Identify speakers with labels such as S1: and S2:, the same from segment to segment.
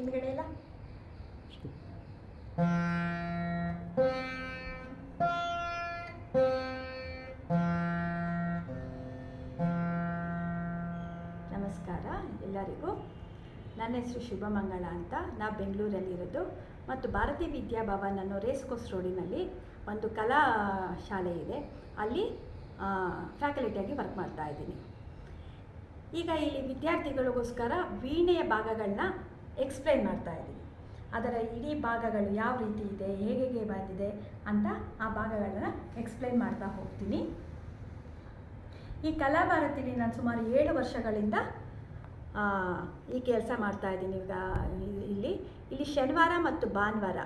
S1: ಹಿಂದ್ಗಡೆ ಎಲ್ಲ ನಮಸ್ಕಾರ ಎಲ್ಲರಿಗೂ. ನನ್ನ ಹೆಸರು ಶುಭಮಂಗಳ ಅಂತ. ನಾ ಬೆಂಗಳೂರಲ್ಲಿರೋದು. ಮತ್ತು ಭಾರತೀಯ ವಿದ್ಯಾಭವನ್ ಅನ್ನೋ ರೇಸ್ ಕೋರ್ಸ್ ರೋಡಿನಲ್ಲಿ ಒಂದು ಕಲಾ ಶಾಲೆ ಇದೆ. ಅಲ್ಲಿ ಫ್ಯಾಕಲ್ಟಿಯಾಗಿ ವರ್ಕ್ ಮಾಡ್ತಾ ಇದ್ದೀನಿ. ಈಗ ಇಲ್ಲಿ ವಿದ್ಯಾರ್ಥಿಗಳಿಗೋಸ್ಕರ ವೀಣೆಯ ಭಾಗಗಳನ್ನ ಎಕ್ಸ್ಪ್ಲೈನ್ ಮಾಡ್ತಾ ಇದ್ದೀನಿ. ಅದರ ಇಡೀ ಭಾಗಗಳು ಯಾವ ರೀತಿ ಇದೆ ಹೇಗೆ ಹೇಗೆ ಬಂದಿದೆ ಅಂತ ಆ ಭಾಗಗಳನ್ನ ಎಕ್ಸ್ಪ್ಲೈನ್ ಮಾಡ್ತಾ ಹೋಗ್ತೀನಿ. ಈ ಕಲಾಭಾರತಿಲಿ ನಾನು ಸುಮಾರು ಏಳು ವರ್ಷಗಳಿಂದ ಈ ಕೆಲಸ ಮಾಡ್ತಾ ಇದ್ದೀನಿ ಈಗ ಇಲ್ಲಿ. ಇಲ್ಲಿ ಶನಿವಾರ ಮತ್ತು ಭಾನುವಾರ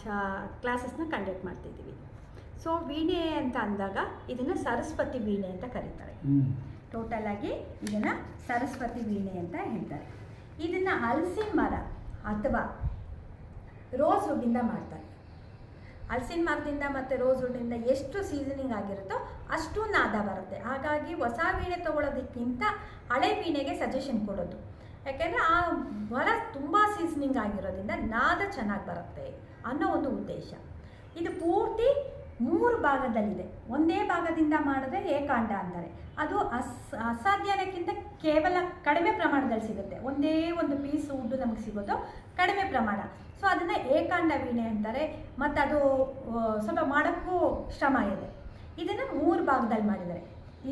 S1: ಶಾ ಕ್ಲಾಸಸ್ನ ಕಂಡಕ್ಟ್ ಮಾಡ್ತಿದ್ದೀವಿ ಸೊ ವೀಣೆ ಅಂತ ಅಂದಾಗ ಇದನ್ನು ಸರಸ್ವತಿ ವೀಣೆ ಅಂತ ಕರೀತಾರೆ. ಟೋಟಲ್ ಆಗಿ ಇದನ್ನು ಸರಸ್ವತಿ ವೀಣೆ ಅಂತ ಹೇಳ್ತಾರೆ. ಇದನ್ನು ಹಲಸಿನ ಮರ ಅಥವಾ ರೋಸ್ ವುಡ್ಡಿಂದ ಮಾಡ್ತಾರೆ. ಹಲಸಿನ ಮರದಿಂದ ಮತ್ತು ರೋಸ್ ವುಡ್ಡಿಂದ ಎಷ್ಟು ಸೀಸನಿಂಗ್ ಆಗಿರುತ್ತೋ ಅಷ್ಟು ನಾದ ಬರುತ್ತೆ. ಹಾಗಾಗಿ ಹೊಸ ವೀಣೆ ತೊಗೊಳೋದಕ್ಕಿಂತ ಹಳೆ ವೀಣೆಗೆ ಸಜೆಷನ್ ಕೊಡೋದು. ಯಾಕೆಂದರೆ ಆ ಮರ ತುಂಬ ಸೀಸನಿಂಗ್ ಆಗಿರೋದ್ರಿಂದ ನಾದ ಚೆನ್ನಾಗಿ ಬರುತ್ತೆ ಅನ್ನೋ ಒಂದು ಉದ್ದೇಶ. ಇದು ಪೂರ್ತಿ ಮೂರು ಭಾಗದಲ್ಲಿದೆ. ಒಂದೇ ಭಾಗದಿಂದ ಮಾಡಿದ್ರೆ ಏಕಾಂಡ ಅಂತಾರೆ. ಅದು ಅಸ್, ಅಸಾಧ್ಯನಕ್ಕಿಂತ ಕೇವಲ ಕಡಿಮೆ ಪ್ರಮಾಣದಲ್ಲಿ ಸಿಗುತ್ತೆ. ಒಂದೇ ಒಂದು ಪೀಸ್ ಉಡ್ಡು ನಮಗೆ ಸಿಗೋದು ಕಡಿಮೆ ಪ್ರಮಾಣ. ಸೊ ಅದನ್ನು ಏಕಾಂಡ ವೀಣೆ ಅಂತಾರೆ. ಮತ್ತು ಅದು ಸ್ವಲ್ಪ ಮಾಡೋಕ್ಕೂ ಶ್ರಮ ಇದೆ. ಇದನ್ನು ಮೂರು ಭಾಗದಲ್ಲಿ ಮಾಡಿದ್ದಾರೆ.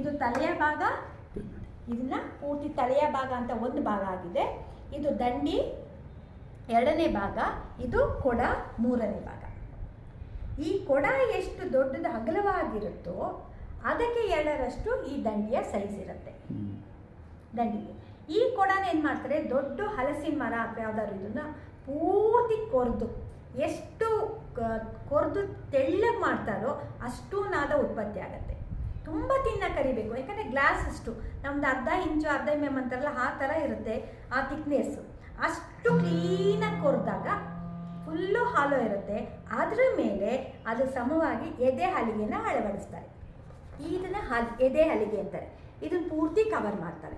S1: ಇದು ತಲೆಯ ಭಾಗ, ಇದನ್ನು ಪೂರ್ತಿ ತಲೆಯ ಭಾಗ ಅಂತ ಒಂದು ಭಾಗ ಆಗಿದೆ. ಇದು ದಂಡಿ, ಎರಡನೇ ಭಾಗ. ಇದು ಕೊಡ, ಮೂರನೇ ಭಾಗ. ಈ ಕೊಡ ಎಷ್ಟು ದೊಡ್ಡದು ಅಗಲವಾಗಿರುತ್ತೋ ಅದಕ್ಕೆ ಎರಡರಷ್ಟು ಈ ದಂಡಿಯ ಸೈಜ್ ಇರುತ್ತೆ. ದಂಡಿಗೆ. ಈ ಕೊಡನ ಏನು ಮಾಡ್ತಾರೆ? ದೊಡ್ಡ ಹಲಸಿನ ಮರ ಅಥವಾ ಯಾವ್ದಾದ್ರು ಇದನ್ನ ಪೂರ್ತಿ ಕೊರೆದು. ಎಷ್ಟು ಕೊರೆದು ತೆಳ್ಳಗೆ ಮಾಡ್ತಾರೋ ಅಷ್ಟು ನಾದ ಉತ್ಪತ್ತಿ ಆಗುತ್ತೆ. ತುಂಬ ತಿನ್ನ ಕರಿಬೇಕು. ಯಾಕಂದರೆ ಗ್ಲಾಸ್ ಅಷ್ಟು. ನಮ್ದು ಅರ್ಧ ಇಂಚು ಅರ್ಧ ಎಂ ಎಂ ಅಂತಾರಲ್ಲ ಆ ಥರ ಇರುತ್ತೆ ಆ ಥಿಕ್ನೆಸ್ಸು ಅಷ್ಟು ಕ್ಲೀನಾಗಿ ಕೊರೆದಾಗ ಫುಲ್ಲು ಹಾಲು ಇರುತ್ತೆ. ಅದರ ಮೇಲೆ ಅದು ಸಮವಾಗಿ ಎದೆ ಹಲಿಗೆಯನ್ನು ಅಳವಡಿಸ್ತಾರೆ. ಇದನ್ನು ಹಲ್ ಎದೆ ಹಲಿಗೆ ಅಂತಾರೆ. ಇದನ್ನು ಪೂರ್ತಿ ಕವರ್ ಮಾಡ್ತಾರೆ.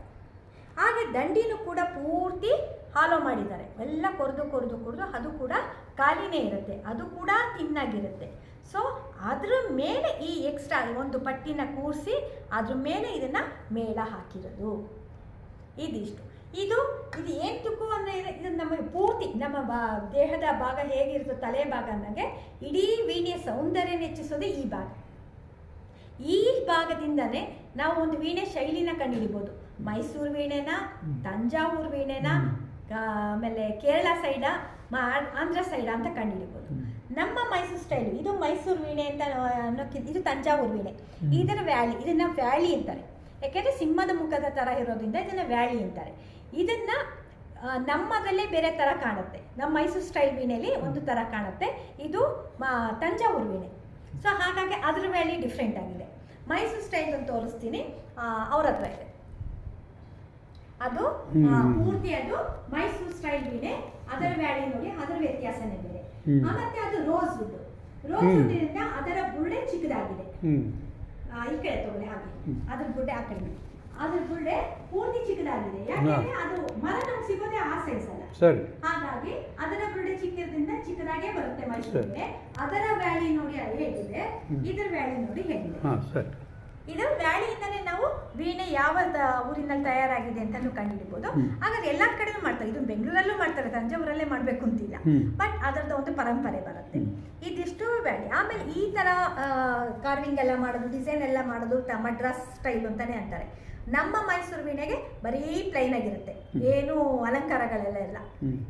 S1: ಹಾಗೆ ದಂಡಿನೂ ಕೂಡ ಪೂರ್ತಿ ಹಾಲು ಮಾಡಿದ್ದಾರೆ. ಎಲ್ಲ ಕೊರೆದು ಕೊರೆದು ಕೊರೆದು ಅದು ಕೂಡ ಖಾಲಿನೇ ಇರುತ್ತೆ. ಅದು ಕೂಡ ತಿನ್ನಾಗಿರುತ್ತೆ. ಸೊ ಅದ್ರ ಮೇಲೆ ಈ ಎಕ್ಸ್ಟ್ರಾ ಒಂದು ಪಟ್ಟಿನ ಕೂರಿಸಿ ಅದ್ರ ಮೇಲೆ ಇದನ್ನು ಮೇಳ ಹಾಕಿರೋದು. ಇದಿಷ್ಟು. ಇದು ಇದು ಏನು ತುಕ್ಕು ಅಂದರೆ ಇದು ನಮ್ಮ ಪೂರ್ತಿ ನಮ್ಮ ಬಾ ದೇಹದ ಭಾಗ ಹೇಗಿರುತ್ತೋ ತಲೆ ಭಾಗ ಅನ್ನೋಗೆ ಇಡೀ ವೀಣೆಯ ಸೌಂದರ್ಯ ಹೆಚ್ಚಿಸೋದು ಈ ಭಾಗ. ಈ ಭಾಗದಿಂದನೇ ನಾವು ಒಂದು ವೀಣೆ ಶೈಲಿನ ಕಂಡುಹಿಡಿಬೋದು. ಮೈಸೂರು ವೀಣೆನ ತಂಜಾವೂರು ವೀಣೆನ ಆಮೇಲೆ ಕೇರಳ ಸೈಡ ಆಂಧ್ರ ಸೈಡ ಅಂತ ಕಂಡುಹಿಡಿಬೋದು. ನಮ್ಮ ಮೈಸೂರು ಸ್ಟೈಲ್ ಇದು ಮೈಸೂರು ವೀಣೆ ಅಂತ ಅನ್ನೋಕ್ಕಿಂತ ಇದು ತಂಜಾವೂರು ವೀಣೆ. ಇದರ ವ್ಯಾಲಿ ಇದನ್ನ ವ್ಯಾಲಿ ಅಂತಾರೆ. ಯಾಕೆಂದರೆ ಸಿಂಹದ ಮುಖದ ಥರ ಇರೋದ್ರಿಂದ ಇದನ್ನು ವ್ಯಾಲಿ ಅಂತಾರೆ. ಇದನ್ನು ನಮ್ಮದಲ್ಲೇ ಬೇರೆ ಥರ ಕಾಣುತ್ತೆ. ನಮ್ಮ ಮೈಸೂರು ಸ್ಟೈಲ್ ವೀಣೆಯಲ್ಲಿ ಒಂದು ಥರ ಕಾಣುತ್ತೆ. ಇದು ತಂಜಾವೂರು ವೀಣೆ. ಸೊ ಹಾಗಾಗಿ ಅದ್ರ ವ್ಯಾಲಿ ಡಿಫ್ರೆಂಟ್ ಆಗಿದೆ. ಮೈಸೂರು ಸ್ಟೈಲ್ ಅಂತ ತೋರಿಸ್ತೀನಿ. ಅವ್ರ ಹತ್ರ ಇದೆ. ಅದು ಪೂರ್ತಿ ಅದು ಮೈಸೂರು ಸ್ಟೈಲ್ ವೀಣೆ. ಅದರ ವ್ಯಾಲಿ ನೋಡಿ ಅದರ ವ್ಯತ್ಯಾಸನೇ ಬೇರೆ. ಮತ್ತೆ ಅದು ರೋಸ್ ವುಡ್ ರೋಸ್
S2: ವುಡ್
S1: ವುಡ್ಡಿನಿಂದ ಅದರ ಬುಳ್ಳೆ ಚಿಕ್ಕದಾಗಿದೆ. ಈ ಕಡೆ ತಗೊಳ್ಳಿ ಹಾಗೆ. ಅದ್ರ ಬುರುಡೆ ಆ ಕಡೆ ಅದ್ರ ಗುಳ್ಳೆ ಪೂರ್ತಿ ಚಿಕ್ಕದಾಗಿದೆ. ಯಾಕೆಂದ್ರೆ ಅದು ಮರ ನಮ್ಗೆ ಸಿಗೋದೇ ಆ ಸೈಜ್ ಅಲ್ಲ.
S2: ಸರಿ.
S1: ಹಾಗಾಗಿ ಅದರ ಗುಳ್ಳೆ ಚಿಕ್ಕದ್ರಿಂದ ಚಿಕ್ಕದಾಗೇ ಬರುತ್ತೆ ಮೈಸೂರಿಗೆ. ಅದರ ವ್ಯಾಲಿ ನೋಡಿ ಹೇಗಿದೆ. ಇದರ ವ್ಯಾಲಿ ನೋಡಿ ಹೇಗಿದೆ.
S2: ಸರಿ.
S1: ಇದು ವ್ಯಾಳಿಯಿಂದಲೇ ನಾವು ವೀಣೆ ಯಾವ ಊರಿನಲ್ಲಿ ತಯಾರಾಗಿದೆ ಅಂತ
S2: ಕಂಡುಹಿಡಿಬಹುದು.
S1: ಹಾಗಾದ್ರೆ ಎಲ್ಲ ಕಡೆನೂ ಮಾಡ್ತಾರೆ. ಇದು ಬೆಂಗಳೂರಲ್ಲೂ ಮಾಡ್ತಾರೆ. ತಂಜಾವೂರಲ್ಲೇ ಮಾಡಬೇಕು ಅಂತಿಲ್ಲ. ಬಟ್ ಅದರದ್ದು ಒಂದು ಪರಂಪರೆ ಬರುತ್ತೆ. ಇದಿಷ್ಟು ವ್ಯಾಲಿ ಆಮೇಲೆ ಈ ತರ ಕಾರ್ವಿಂಗ್ ಎಲ್ಲ ಮಾಡೋದು ಡಿಸೈನ್ ಎಲ್ಲ ಮಾಡೋದು ಮಡ್ರಾಸ್ ಸ್ಟೈಲ್ ಅಂತಾನೆ ಅಂತಾರೆ. ನಮ್ಮ ಮೈಸೂರು ವೀಣೆಗೆ ಬರೀ ಪ್ಲೈನ್ ಆಗಿರುತ್ತೆ. ಏನು ಅಲಂಕಾರಗಳೆಲ್ಲ ಇಲ್ಲ.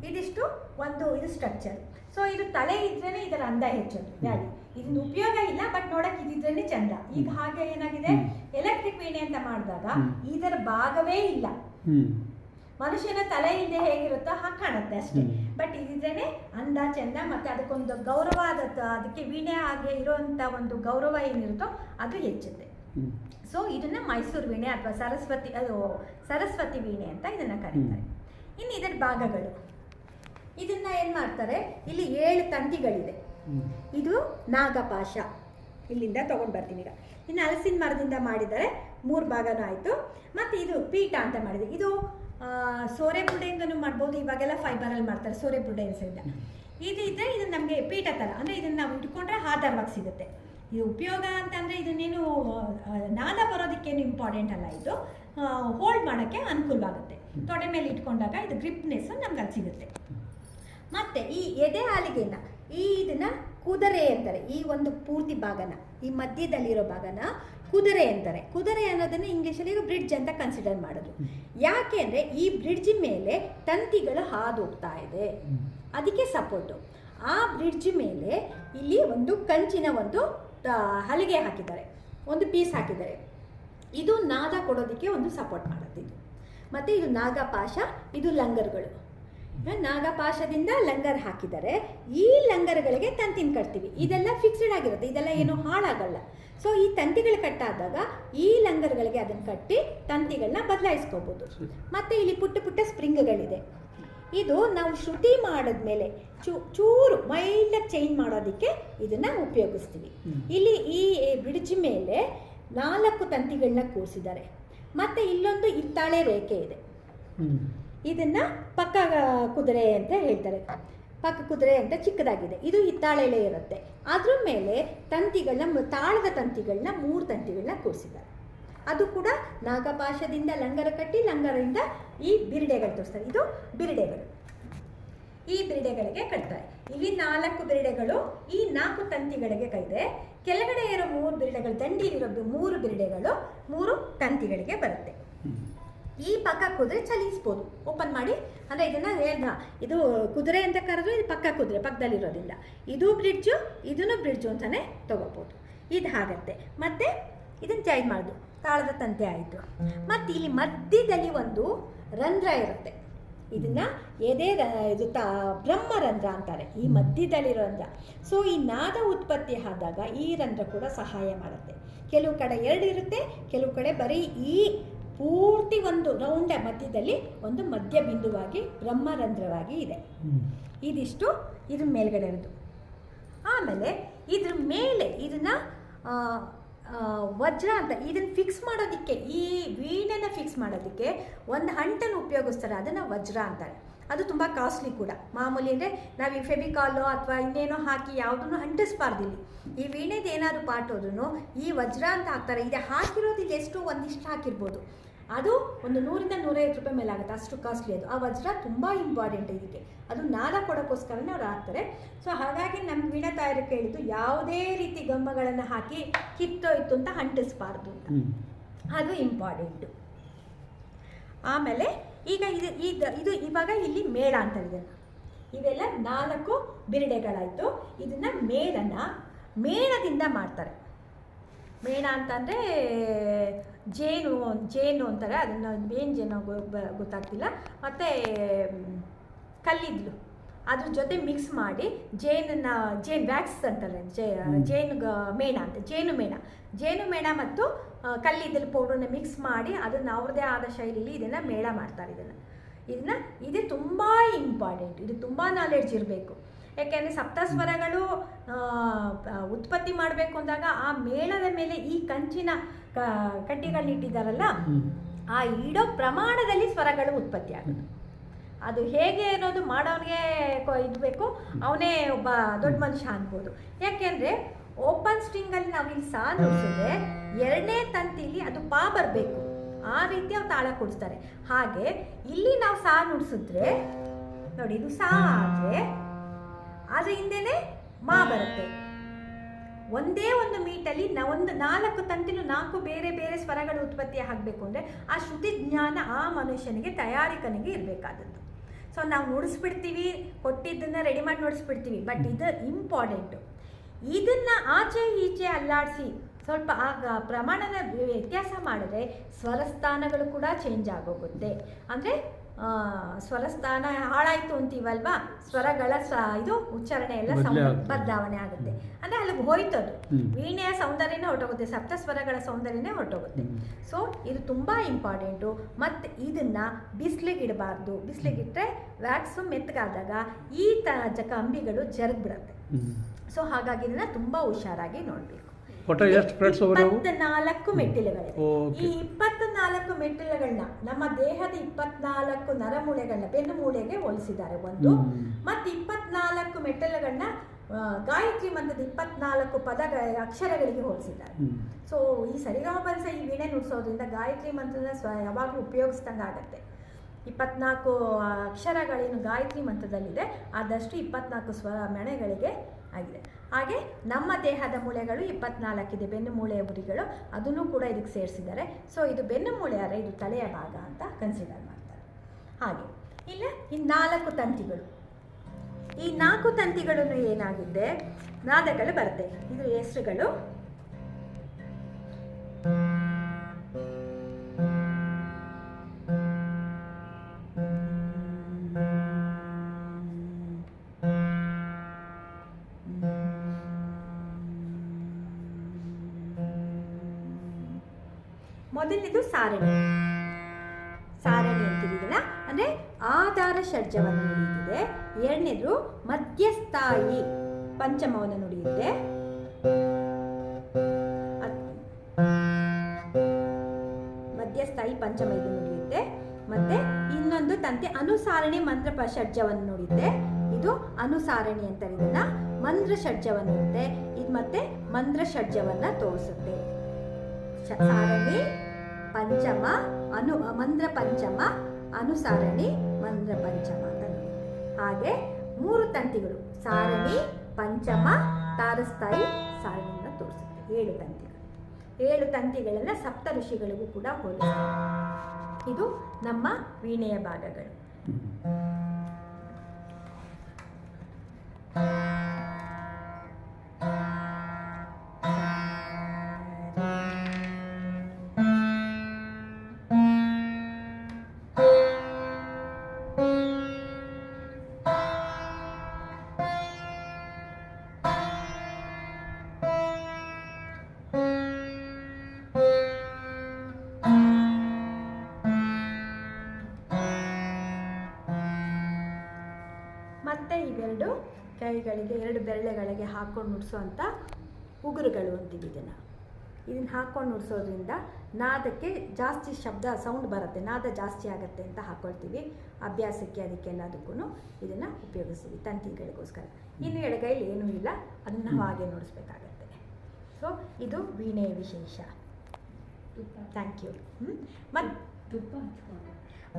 S1: ಇದಿಷ್ಟು ಒಂದು ಇದು ಸ್ಟ್ರಕ್ಚರ್ ಸೊ ಇದು ತಲೆ ಇದ್ರೇನೆ ಇದರ ಅಂದ ಹೆಚ್ಚು. ಯಾಕೆ? ಇದನ್ನ ಉಪಯೋಗ ಇಲ್ಲ ಬಟ್ ನೋಡಕ್ ಇದಿದ್ರೇನೆ ಚಂದ. ಈಗ ಹಾಗೆ ಏನಾಗಿದೆ? ಎಲೆಕ್ಟ್ರಿಕ್ ವೀಣೆ ಅಂತ ಮಾಡಿದಾಗ ಇದರ ಭಾಗವೇ ಇಲ್ಲ. ಮನುಷ್ಯನ ತಲೆ ಇಲ್ಲದೆ ಹೇಗಿರುತ್ತೋ ಹಾಗೆ ಕಾಣುತ್ತೆ ಅಷ್ಟೇ. ಬಟ್ ಇದಿದ್ರೇನೆ ಅಂದ ಚಂದ ಮತ್ತೆ ಅದಕ್ಕೊಂದು ಗೌರವ ಅದಕ್ಕೆ ವೀಣೆ ಹಾಗೆ ಇರುವಂತ ಒಂದು ಗೌರವ ಏನಿರುತ್ತೋ ಅದು ಹೆಚ್ಚುತ್ತೆ. ಸೊ ಇದನ್ನ ಮೈಸೂರು ವೀಣೆ ಅಥವಾ ಸರಸ್ವತಿ ಅದು ಸರಸ್ವತಿ ವೀಣೆ ಅಂತ ಇದನ್ನ ಕರೀತಾರೆ. ಇನ್ನು ಇದರ ಭಾಗಗಳು. ಇದನ್ನ ಏನ್ ಮಾಡ್ತಾರೆ? ಇಲ್ಲಿ ಏಳು ತಂತಿಗಳಿದೆ. ಇದು ನಾಗಪಾಶ. ಇಲ್ಲಿಂದ ತಗೊಂಡು ಬರ್ತೀನಿ ಈಗ. ಇನ್ನು ಹಲಸಿನ ಮರದಿಂದ ಮಾಡಿದರೆ ಮೂರು ಭಾಗನೂ ಆಯಿತು. ಮತ್ತು ಇದು ಪೀಠ ಅಂತ ಮಾಡಿದೆ. ಇದು ಸೋರೆ ಬುಡೆಯಿಂದನೂ ಮಾಡ್ಬೋದು. ಇವಾಗೆಲ್ಲ ಫೈಬರಲ್ಲಿ ಮಾಡ್ತಾರೆ. ಸೋರೆ ಬುಡೆಯಿಂದ ಇದು ಇದ್ದರೆ ಇದು ನಮಗೆ ಪೀಠ ಥರ ಅಂದರೆ ಇದನ್ನು ನಾವು ಇಟ್ಕೊಂಡ್ರೆ ಆಧಾರವಾಗಿ ಸಿಗುತ್ತೆ. ಇದು ಉಪಯೋಗ ಅಂತಂದರೆ ಇದನ್ನೇನು ನಾದ ಬರೋದಕ್ಕೇನು ಇಂಪಾರ್ಟೆಂಟ್ ಅಲ್ಲ ಇದು. ಹೋಲ್ಡ್ ಮಾಡೋಕ್ಕೆ ಅನುಕೂಲವಾಗುತ್ತೆ. ತೊಡೆ ಮೇಲೆ ಇಟ್ಕೊಂಡಾಗ ಇದು ಗ್ರಿಪ್ನೆಸ್ಸು ನಮ್ಗೆ ಅಲ್ಲಿ ಸಿಗುತ್ತೆ. ಮತ್ತು ಈ ಎದೆ ಹಾಲಿಗೆನ ಈ ಇದನ್ನ ಕುದುರೆ ಅಂತಾರೆ. ಈ ಒಂದು ಪೂರ್ತಿ ಭಾಗನ ಈ ಮಧ್ಯದಲ್ಲಿರೋ ಭಾಗನ ಕುದುರೆ ಅಂತಾರೆ. ಕುದುರೆ ಅನ್ನೋದನ್ನು ಇಂಗ್ಲೀಷಲ್ಲಿ ಬ್ರಿಡ್ಜ್ ಅಂತ ಕನ್ಸಿಡರ್ ಮಾಡೋದು. ಯಾಕೆ ಅಂದರೆ ಈ ಬ್ರಿಡ್ಜ್ ಮೇಲೆ ತಂತಿಗಳು ಹಾದು ಹೋಗ್ತಾ ಇದೆ ಅದಕ್ಕೆ ಸಪೋರ್ಟು ಆ ಬ್ರಿಡ್ಜ್ ಮೇಲೆ ಇಲ್ಲಿ ಒಂದು ಕಂಚಿನ ಒಂದು ಹಲಿಗೆ ಹಾಕಿದ್ದಾರೆ. ಒಂದು ಪೀಸ್ ಹಾಕಿದ್ದಾರೆ. ಇದು ನಾದ ಕೊಡೋದಕ್ಕೆ ಒಂದು ಸಪೋರ್ಟ್ ಮಾಡುತ್ತೆ ಇದು. ಮತ್ತು ಇದು ನಾಗಪಾಶ ಇದು ಲಂಗರ್ಗಳು. ನಾಗಪಾಶದಿಂದ ಲಂಗರ್ ಹಾಕಿದ್ದಾರೆ. ಈ ಲಂಗರ್ಗಳಿಗೆ ತಂತಿನ ಕಟ್ತೀವಿ. ಇದೆಲ್ಲ ಫಿಕ್ಸ್ಡ್ ಆಗಿರುತ್ತೆ. ಇದೆಲ್ಲ ಏನು ಹಾಳಾಗಲ್ಲ. ಸೊ ಈ ತಂತಿಗಳು ಕಟ್ಟಾದಾಗ ಈ ಲಂಗರ್ಗಳಿಗೆ ಅದನ್ನು ಕಟ್ಟಿ ತಂತಿಗಳನ್ನ ಬದಲಾಯಿಸ್ಕೋಬೋದು. ಮತ್ತು ಇಲ್ಲಿ ಪುಟ್ಟ ಪುಟ್ಟ ಸ್ಪ್ರಿಂಗ್ಗಳಿದೆ ಇದು ನಾವು ಶ್ರುತಿ ಮಾಡಿದ್ಮೇಲೆ ಚೂ ಚೂರು ಮೈಲ್ಡಾಗಿ ಚೇಂಜ್ ಮಾಡೋದಕ್ಕೆ ಇದನ್ನು ಉಪಯೋಗಿಸ್ತೀವಿ. ಇಲ್ಲಿ ಈ ಬ್ರಿಡ್ಜ್ ಮೇಲೆ ನಾಲ್ಕು ತಂತಿಗಳನ್ನ ಕೂರಿಸಿದ್ದಾರೆ. ಮತ್ತು ಇಲ್ಲೊಂದು ಇತ್ತಾಳೆ ರೇಖೆ ಇದೆ. ಇದನ್ನ ಪಕ್ಕ ಕುದುರೆ ಅಂತ ಹೇಳ್ತಾರೆ. ಪಕ್ಕ ಕುದುರೆ ಅಂತ ಚಿಕ್ಕದಾಗಿದೆ. ಇದು ಹಿತ್ತಾಳೆಲೆ ಇರುತ್ತೆ. ಅದ್ರ ಮೇಲೆ ತಂತಿಗಳನ್ನ ತಾಳದ ತಂತಿಗಳನ್ನ ಮೂರು ತಂತಿಗಳನ್ನ ಕೂರಿಸಿದ್ದಾರೆ. ಅದು ಕೂಡ ನಾಗಪಾಶದಿಂದ ಲಂಗರ ಕಟ್ಟಿ ಲಂಗರದಿಂದ ಈ ಬಿರುಡೆಗಳು ತೋರಿಸ್ತಾರೆ. ಇದು ಬಿರುಡೆಗಳು. ಈ ಬಿರುಡೆಗಳಿಗೆ ಕಟ್ತಾರೆ. ಇಲ್ಲಿ ನಾಲ್ಕು ಬಿರುಡೆಗಳು, ಈ ನಾಲ್ಕು ತಂತಿಗಳಿಗೆ ಕೈದೆ. ಕೆಳಗಡೆ ಇರೋ ಮೂರು ಬಿರುಡೆಗಳು ದಂಡಿಲಿರೋದು ಮೂರು ಬಿರುಡೆಗಳು, ಮೂರು ತಂತಿಗಳಿಗೆ ಬರುತ್ತೆ. ಈ ಪಕ್ಕ ಕುದುರೆ ಚಲಿಸ್ಬೋದು. ಓಪನ್ ಮಾಡಿ. ಅಂದರೆ ಇದನ್ನು ಹೇಳ್ದ, ಇದು ಕುದುರೆ ಅಂತ ಕರೆದ್ರು, ಇದು ಪಕ್ಕ ಕುದುರೆ ಪಕ್ಕದಲ್ಲಿರೋದ್ರಿಂದ ಇದು ಬ್ರಿಡ್ಜು ಇದನ್ನು ಬ್ರಿಡ್ಜು ಅಂತಲೇ ತೊಗೋಬೋದು. ಇದು ಹಾಗತ್ತೆ ಮತ್ತು ಇದನ್ನು ಚೈನ್ ಮಾಡೋದು. ತಾಳದ ತಂತೆ ಆಯಿತು. ಮತ್ತು ಇಲ್ಲಿ ಮಧ್ಯದಲ್ಲಿ ಒಂದು ರಂಧ್ರ ಇರುತ್ತೆ. ಇದನ್ನ ಎದೆ ಇದು ತ ಬ್ರಹ್ಮರಂಧ್ರ ಅಂತಾರೆ. ಈ ಮಧ್ಯದಲ್ಲಿರೋ ರಂಧ್ರ. ಸೊ ಈ ನಾದ ಉತ್ಪತ್ತಿ ಆದಾಗ ಈ ರಂಧ್ರ ಕೂಡ ಸಹಾಯ ಮಾಡುತ್ತೆ. ಕೆಲವು ಕಡೆ ಎರಡು ಇರುತ್ತೆ ಕೆಲವು ಕಡೆ ಬರೀ ಈ ಪೂರ್ತಿ ಒಂದು ರೌಂಡ ಮಧ್ಯದಲ್ಲಿ ಒಂದು ಮಧ್ಯ ಬಿಂದುವಾಗಿ ಬ್ರಹ್ಮರಂಧ್ರವಾಗಿ ಇದೆ. ಇದಿಷ್ಟು ಇದ್ರ ಮೇಲ್ಗಡೆ ಇರೋದು. ಆಮೇಲೆ ಇದ್ರ ಮೇಲೆ ಇದನ್ನ ವಜ್ರ ಅಂತ ಇದನ್ನ ಫಿಕ್ಸ್ ಮಾಡೋದಕ್ಕೆ, ಈ ವೀಣೆನ ಫಿಕ್ಸ್ ಮಾಡೋದಕ್ಕೆ ಒಂದು ಹಂಟನ್ನು ಉಪಯೋಗಿಸ್ತಾರೆ, ಅದನ್ನು ವಜ್ರ ಅಂತಾರೆ. ಅದು ತುಂಬ ಕಾಸ್ಟ್ಲಿ ಕೂಡ. ಮಾಮೂಲಿ ಅಂದರೆ ನಾವು ಈ ಫೆಬಿಕಾಲು ಅಥವಾ ಇನ್ನೇನೋ ಹಾಕಿ ಯಾವುದನ್ನು ಅಂಟಿಸ್ಬಾರ್ದು ಇಲ್ಲಿ ಈ ವೀಣೆದು ಏನಾದರೂ ಪಾರ್ಟ್ ಹೋದ್ರೂ ಈ ವಜ್ರ ಅಂತ ಹಾಕ್ತಾರೆ. ಇದು ಹಾಕಿರೋದು ಎಷ್ಟು ಒಂದಿಷ್ಟು ಹಾಕಿರ್ಬೋದು. ಅದು ಒಂದು ನೂರಿಂದ ನೂರೈವತ್ತು ರೂಪಾಯಿ ಮೇಲೆ ಆಗುತ್ತೆ ಅಷ್ಟು ಕಾಸ್ಟ್ಲಿ ಅದು. ಆ ವಜ್ರ ತುಂಬ ಇಂಪಾರ್ಟೆಂಟ್ ಇದಕ್ಕೆ. ಅದು ನಾದ ಕೊಡೋಕ್ಕೋಸ್ಕರನೇ ಅವ್ರು ಹಾಕ್ತಾರೆ. ಸೊ ಹಾಗಾಗಿ ನಮ್ಮ ವೀಣಾ ತಾಯರು ಕೇಳಿದ್ದು ಯಾವುದೇ ರೀತಿ ಗಮ್ಮಗಳನ್ನು ಹಾಕಿ ಕಿತ್ತೋಯ್ತು ಅಂತ ಅಂಟಿಸ್ಬಾರ್ದು ಅಂತ. ಅದು ಇಂಪಾರ್ಟೆಂಟು ಆಮೇಲೆ ಈಗ ಇದು ಇದು ಇದು ಇವಾಗ ಇಲ್ಲಿ ಮೇಳ ಅಂತ ಇದೆ. ಇವೆಲ್ಲ ನಾಲ್ಕು ಬಿರಡೆಗಳಾಯಿತು. ಇದನ್ನು ಮೇಳನ ಮೇಣದಿಂದ ಮಾಡ್ತಾರೆ. ಮೇಣ ಅಂತಂದರೆ ಜೇನು ಜೇನು ಅಂತಾರೆ ಅದನ್ನು ಏನು ಜೇನು ಗೊತ್ತಾಗ್ತಿಲ್ಲ. ಮತ್ತು ಕಲ್ಲಿದ್ಲು. ಅದ್ರ ಜೊತೆ ಮಿಕ್ಸ್ ಮಾಡಿ ಜೇನನ್ನ ಜೇನು ವ್ಯಾಕ್ಸ್ ಅಂತಾರೆ ಜೇ ಜೇನು ಮೇಣ ಅಂತ ಜೇನು ಮೇಣ. ಜೇನು ಮೇಣ ಮತ್ತು ಕಲ್ಲಿದ್ದಲು ಪೌಡ್ರನ್ನ ಮಿಕ್ಸ್ ಮಾಡಿ ಅದನ್ನು ಅವ್ರದ್ದೇ ಆದ ಶೈಲಿಯಲ್ಲಿ ಇದನ್ನು ಮೇಳ ಮಾಡ್ತಾರೆ ಇದನ್ನು. ಇದನ್ನ ಇದು ತುಂಬ ಇಂಪಾರ್ಟೆಂಟ್ ಇದು ತುಂಬ ನಾಲೆಡ್ಜ್ ಇರಬೇಕು. ಯಾಕೆಂದರೆ ಸಪ್ತಸ್ವರಗಳು ಉತ್ಪತ್ತಿ ಮಾಡಬೇಕು ಅಂದಾಗ ಆ ಮೇಳದ ಮೇಲೆ ಈ ಕಂಚಿನ ಕ- ಕಡ್ಡಿಗಳನ್ನ ಇಟ್ಟಿದ್ದಾರಲ್ಲ ಆ ಇಡೋ ಪ್ರಮಾಣದಲ್ಲಿ ಸ್ವರಗಳು ಉತ್ಪತ್ತಿ ಆಗುತ್ತೆ. ಅದು ಹೇಗೆ ಅನ್ನೋದು ಮಾಡೋನಿಗೆ ಇದು ಬೇಕು. ಅವನೇ ಒಬ್ಬ ದೊಡ್ಡ ಮನುಷ್ಯ ಅನ್ಬೋದು. ಯಾಕೆಂದ್ರೆ ಓಪನ್ ಸ್ಟ್ರಿಂಗಲ್ಲಿ ನಾವು ಇಲ್ಲಿ ಸಾ ನುಡಿಸಿದ್ರೆ ಎರಡನೇ ತಂತಿಲಿ ಅದು ಪಾ ಬರಬೇಕು. ಆ ರೀತಿ ಅವ್ರು ತಾಳ ಕೊಡಿಸ್ತಾರೆ. ಹಾಗೆ ಇಲ್ಲಿ ನಾವು ಸಾ ನುಡಿಸಿದ್ರೆ ನೋಡಿ ಇದು ಸಾ ಆದರೆ ಅದ್ರ ಹಿಂದೆನೆ ಮಾ ಬರುತ್ತೆ. ಒಂದೇ ಒಂದು ಮೀಟಲ್ಲಿ ನ ಒಂದು ನಾಲ್ಕು ತಂತಿಲು ನಾಲ್ಕು ಬೇರೆ ಬೇರೆ ಸ್ವರಗಳು ಉತ್ಪತ್ತಿ ಆಗಬೇಕು ಅಂದರೆ ಆ ಶ್ರುತಿ ಜ್ಞಾನ ಆ ಮನುಷ್ಯನಿಗೆ, ತಯಾರಿಕನಿಗೆ ಇರಬೇಕಾದದ್ದು. ಸೊ ನಾವು ನುಡಿಸ್ಬಿಡ್ತೀವಿ, ಕೊಟ್ಟಿದ್ದನ್ನು ರೆಡಿ ಮಾಡಿ ನುಡಿಸ್ಬಿಡ್ತೀವಿ ಬಟ್ ಇದು ಇಂಪಾರ್ಟೆಂಟು ಇದನ್ನು ಆಚೆ ಈಚೆ ಅಲ್ಲಾಡಿಸಿ ಸ್ವಲ್ಪ ಆಗ ಪ್ರಮಾಣದ ವ್ಯತ್ಯಾಸ ಮಾಡಿದ್ರೆ ಸ್ವರಸ್ಥಾನಗಳು ಕೂಡ ಚೇಂಜ್ ಆಗೋಗುತ್ತೆ. ಅಂದರೆ ಸ್ವರಸ್ಥಾನ ಹಾಳಾಯಿತು ಅಂತೀವಲ್ವಾ? ಸ್ವರಗಳ ಸ ಇದು ಉಚ್ಚಾರಣೆ ಎಲ್ಲ ಸಂ ಬದಲಾವಣೆ ಆಗುತ್ತೆ. ಅಂದರೆ ಅಲ್ಲಿಗೆ ಹೋಯ್ತು
S2: ಅದು
S1: ವೀಣೆಯ ಸೌಂದರ್ಯನೇ ಹೊರಟೋಗುತ್ತೆ ಸಪ್ತ ಸ್ವರಗಳ ಸೌಂದರ್ಯನೇ ಹೊರಟೋಗುತ್ತೆ. ಸೊ ಇದು ತುಂಬ ಇಂಪಾರ್ಟೆಂಟು ಮತ್ತು ಇದನ್ನು ಬಿಸಿಲಿಗಿಡಬಾರ್ದು ಬಿಸಿಲಿಗಿಟ್ರೆ ವ್ಯಾಕ್ಸು ಮೆತ್ತಗಾದಾಗ ಈ ತ ಜಕ ಅಂಬಿಗಳು ಜರುಗ್ಬಿಡತ್ತೆ ಸೊ ಹಾಗಾಗಿ ಇದನ್ನು ತುಂಬ ಹುಷಾರಾಗಿ ನೋಡಬೇಕು.
S2: ಒಟ್ಟು ಎಷ್ಟು ಅವು
S1: ಇಪ್ಪತ್ನಾಲ್ಕು ಮೆಟ್ಟಿಲುಗಳಿವೆ ಈ ಇಪ್ಪತ್ನಾಲ್ಕು ಮೆಟ್ಟಿಲುಗಳನ್ನ ನಮ್ಮ ದೇಹದ ಇಪ್ಪತ್ನಾಲ್ಕು ನರಮೂಳೆಗಳನ್ನ ಬೆನ್ನು ಮೂಳೆಗೆ ಹೋಲಿಸಿದ್ದಾರೆ ಒಂದು. ಮತ್ತೆ ಇಪ್ಪತ್ನಾಲ್ಕು ಮೆಟ್ಟಿಲುಗಳನ್ನ ಗಾಯತ್ರಿ ಮಂತ್ರದ ಇಪ್ಪತ್ನಾಲ್ಕು ಪದ ಅಕ್ಷರಗಳಿಗೆ ಹೋಲಿಸಿದ್ದಾರೆ. ಸೊ ಈ ಸರಿಗಮಪರಿಸ ಈ ವೀಣೆ ನುಡಿಸೋದ್ರಿಂದ ಗಾಯತ್ರಿ ಮಂತ್ರನ ಸ್ವ ಯಾವಾಗಲೂ ಉಪಯೋಗಿಸ್ದಂಗೆ ಆಗತ್ತೆ. ಇಪ್ಪತ್ನಾಲ್ಕು ಅಕ್ಷರಗಳೇನು ಗಾಯತ್ರಿ ಮಂತ್ರದಲ್ಲಿದೆ ಆದಷ್ಟು ಇಪ್ಪತ್ನಾಲ್ಕು ಸ್ವರ ಮೆಣೆಗಳಿಗೆ ಆಗಿದೆ. ಹಾಗೆ ನಮ್ಮ ದೇಹದ ಮೂಳೆಗಳು ಇಪ್ಪತ್ನಾಲ್ಕಿದೆ, ಬೆನ್ನು ಮೂಳೆಯ ಉರಿಗಳು ಅದನ್ನು ಕೂಡ ಇದಕ್ಕೆ ಸೇರಿಸಿದ್ದಾರೆ. ಸೊ ಇದು ಬೆನ್ನು ಮೂಳೆ ಆದರೆ ಇದು ತಲೆಯ ಭಾಗ ಅಂತ ಕನ್ಸಿಡರ್ ಮಾಡ್ತಾರೆ. ಹಾಗೆ, ಇಲ್ಲ ಈ ನಾಲ್ಕು ತಂತಿಗಳು. ಈ ನಾಲ್ಕು ತಂತಿಗಳನ್ನು ಏನಾಗಿದೆ? ನಾದಗಳು ಬರುತ್ತೆ. ಇದು ಹೆಸರುಗಳು ಮೊದಲನೇದು ಸಾರಣಿ. ಸಾರಣಿ ಅಂತಿದೀವಲ್ಲ? ಅಂದರೆ ಆಧಾರ ಷಡ್ಜವನ್ನು ನುಡಿಯುತ್ತಿದೆ. ಎರಡನೇದು ಮಧ್ಯಸ್ಥಾಯಿ ಪಂಚಮವನ್ನು ನುಡಿಯುತ್ತೆ. ಮಧ್ಯಸ್ಥಾಯಿ ಪಂಚಮ ಇದು ನುಡಿಯುತ್ತೆ. ಮತ್ತೆ ಇನ್ನೊಂದು ತಂತೆ ಅನುಸಾರಣಿ ಮಂತ್ರ ಷಡ್ಜವನ್ನು ನುಡಿಯುತ್ತೆ. ಇದು ಅನುಸಾರಣಿ ಅಂತ ಇದನ್ನ ಮಂತ್ರ ಷಡ್ಜವನ್ನು ಇದು ಮತ್ತೆ ಮಂತ್ರ ಷಡ್ಜವನ್ನ ತೋರಿಸುತ್ತೆ. ಸಾರಣಿ ಪಂಚಮ, ಅನು, ಮಂದ್ರ ಪಂಚಮ, ಅನುಸಾರಣಿ ಮಂದ್ರ ಪಂಚಮ ಹಾಗೆ ಮೂರು ತಂತಿಗಳು, ಸಾರಣಿ, ಪಂಚಮ, ತಾರಸ್ಥಾಯಿ ಸಾರಣಿಯನ್ನು ತೋರಿಸುತ್ತೆ. ಏಳು ತಂತಿಗಳು. ಏಳು ತಂತಿಗಳನ್ನು ಸಪ್ತ ಋಷಿಗಳಿಗೂ ಕೂಡ ಹೋಲಿಸುತ್ತೆ ಇದು ನಮ್ಮ ವೀಣೆಯ ಭಾಗಗಳು. ಮತ್ತೆ ಇವೆರಡು ಕೈಗಳಿಗೆ, ಎರಡು ಬೆರಳೆಗಳಿಗೆ ಹಾಕೊಂಡು ನುಡಿಸುವಂಥ ಉಗುರುಗಳು ಅಂತೀವಿ ಇದನ್ನು. ಇದನ್ನು ಹಾಕೊಂಡು ನುಡಿಸೋದ್ರಿಂದ ನಾದಕ್ಕೆ ಜಾಸ್ತಿ ಶಬ್ದ ಸೌಂಡ್ ಬರುತ್ತೆ. ನಾದ ಜಾಸ್ತಿ ಆಗುತ್ತೆ ಅಂತ ಹಾಕ್ಕೊಳ್ತೀವಿ ಅಭ್ಯಾಸಕ್ಕೆ ಅದಕ್ಕೆಲ್ಲದಕ್ಕೂ ಇದನ್ನು ಉಪಯೋಗಿಸ್ತೀವಿ ತಂತಿಗಳಿಗೋಸ್ಕರ. ಇನ್ನು ಎಡಗೈಲಿ ಏನೂ ಇಲ್ಲ. ಅದನ್ನು ನಾವು ಹಾಗೆ ನುಡಿಸ್ಬೇಕಾಗತ್ತೆ. ಸೊ ಇದು ವೀಣೆಯ ವಿಶೇಷ. ಥ್ಯಾಂಕ್ ಯು ಮತ್ತು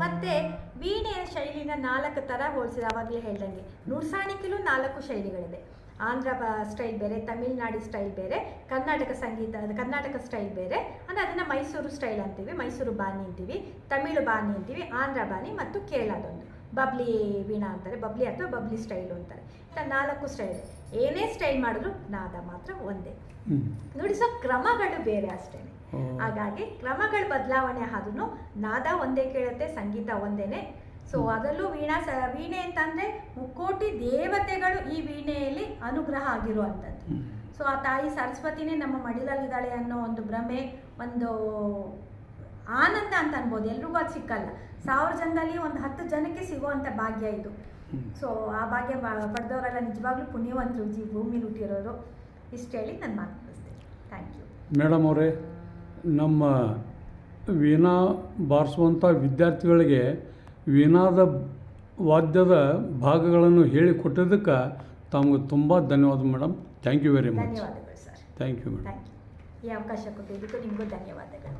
S1: ಮತ್ತೆ ವೀಣೆಯ ಶೈಲಿನ ನಾಲ್ಕು ಥರ ಹೋಲಿಸಿದ ಆವಾಗಲೇ ಹೇಳ್ದಂಗೆ. ನುಡ್ಸಾಣಿಕೆಲೂ ನಾಲ್ಕು ಶೈಲಿಗಳಿದೆ ಆಂಧ್ರ ಸ್ಟೈಲ್ ಬೇರೆ, ತಮಿಳ್ನಾಡು ಸ್ಟೈಲ್ ಬೇರೆ, ಕರ್ನಾಟಕ ಸಂಗೀತ ಕರ್ನಾಟಕ ಸ್ಟೈಲ್ ಬೇರೆ. ಅಂದರೆ ಅದನ್ನು ಮೈಸೂರು ಸ್ಟೈಲ್ ಅಂತೀವಿ, ಮೈಸೂರು ಬಾನಿ ಅಂತೀವಿ, ತಮಿಳು ಬಾನಿ ಅಂತೀವಿ, ಆಂಧ್ರ ಬಾನಿ ಮತ್ತು ಕೇರಳದೊಂದು. ಬಬ್ಲಿ ವೀಣಾ ಅಂತಾರೆ ಬಬ್ಲಿ ಅಥವಾ ಬಬ್ಲಿ ಸ್ಟೈಲು ಅಂತಾರೆ. ನಾಲ್ಕು ಸ್ಟೈಲ್ ಏನೇ ಸ್ಟೈಲ್ ಮಾಡಿದ್ರು ನಾದ ಮಾತ್ರ ಒಂದೇ.
S2: ನೋಡಿ
S1: ನುಡಿಸೋ ಕ್ರಮಗಳು ಬೇರೆ ಅಷ್ಟೇ. ಹಾಗಾಗಿ ಕ್ರಮಗಳ ಬದಲಾವಣೆ ಆದ್ರೂ ನಾದ ಒಂದೇ ಕೇಳುತ್ತೆ ಸಂಗೀತ ಒಂದೇನೆ. ಸೊ ಅದರಲ್ಲೂ ವೀಣಾ ಸ ವೀಣೆ ಅಂತಂದ್ರೆ ಮುಕ್ಕೋಟಿ ದೇವತೆಗಳು ಈ ವೀಣೆಯಲ್ಲಿ ಅನುಗ್ರಹ ಆಗಿರುವಂಥದ್ದು. ಸೊ ಆ ತಾಯಿ ಸರಸ್ವತಿನೇ ನಮ್ಮ ಮಡಿಲಲ್ಲಿದ್ದಾಳೆ ಅನ್ನೋ ಒಂದು ಭ್ರಮೆ ಒಂದು ಆನಂದ ಅಂತ ಅನ್ಬೋದು. ಎಲ್ರಿಗೂ ಅದು ಸಿಕ್ಕಲ್ಲ. ಸಾವಿರ ಜನದಲ್ಲಿ ಒಂದು ಹತ್ತು ಜನಕ್ಕೆ ಸಿಗುವಂಥ ಭಾಗ್ಯ ಇದು. ಸೊ ಆ ಭಾಗ್ಯ ಪಡೆದವರೆಲ್ಲ ನಿಜವಾಗ್ಲೂ ಪುಣ್ಯವಂತರು ಜಿ ಭೂಮಿ ಹುಟ್ಟಿರೋರು ಇಷ್ಟು ಹೇಳಿ ನಾನು ಮಾತು ಮುಗಿಸ್ತೀನಿ. ಥ್ಯಾಂಕ್ ಯು
S2: ಮೇಡಮ್ ಅವರೇ ನಮ್ಮ ವೀಣಾ ಬಾರಿಸುವಂಥ ವಿದ್ಯಾರ್ಥಿಗಳಿಗೆ ವೀಣಾದ ವಾದ್ಯದ ಭಾಗಗಳನ್ನು ಹೇಳಿಕೊಟ್ಟಿದ್ದಕ್ಕೆ ತಮಗೆ ತುಂಬ ಧನ್ಯವಾದ madam. Thank you very much
S1: ಧನ್ಯವಾದಗಳು ಸರ್
S2: ಥ್ಯಾಂಕ್ ಯು ಮೇಡಮ್
S1: ಈ ಅವಕಾಶ ಕೊಟ್ಟಿದ್ದಕ್ಕೂ ನಿಮಗೂ ಧನ್ಯವಾದಗಳು.